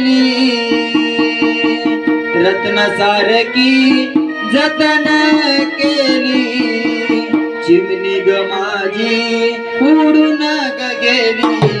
चरणी रत्न सारखी जतन केली. चिमणी ग माझी उडून गेली.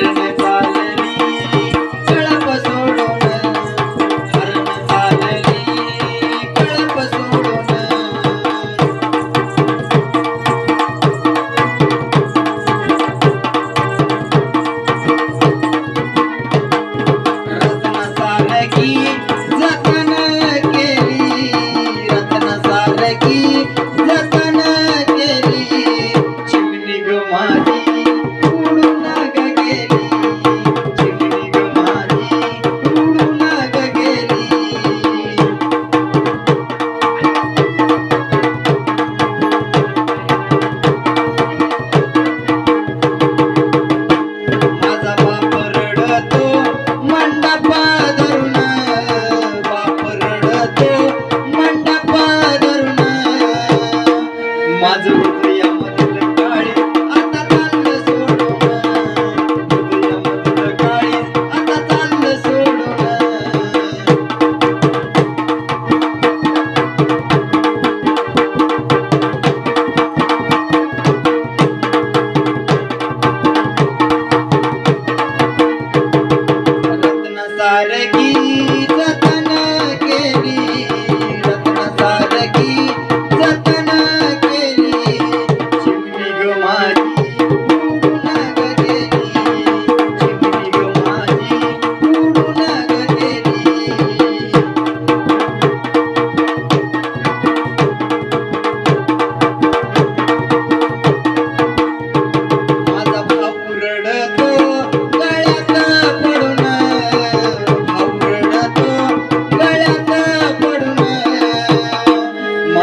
Saturday.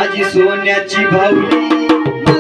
माझी सोन्याची भावली.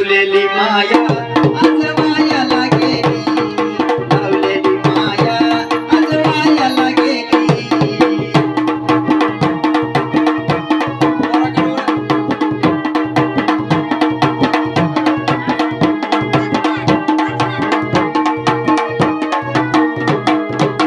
বদলে লি মায়া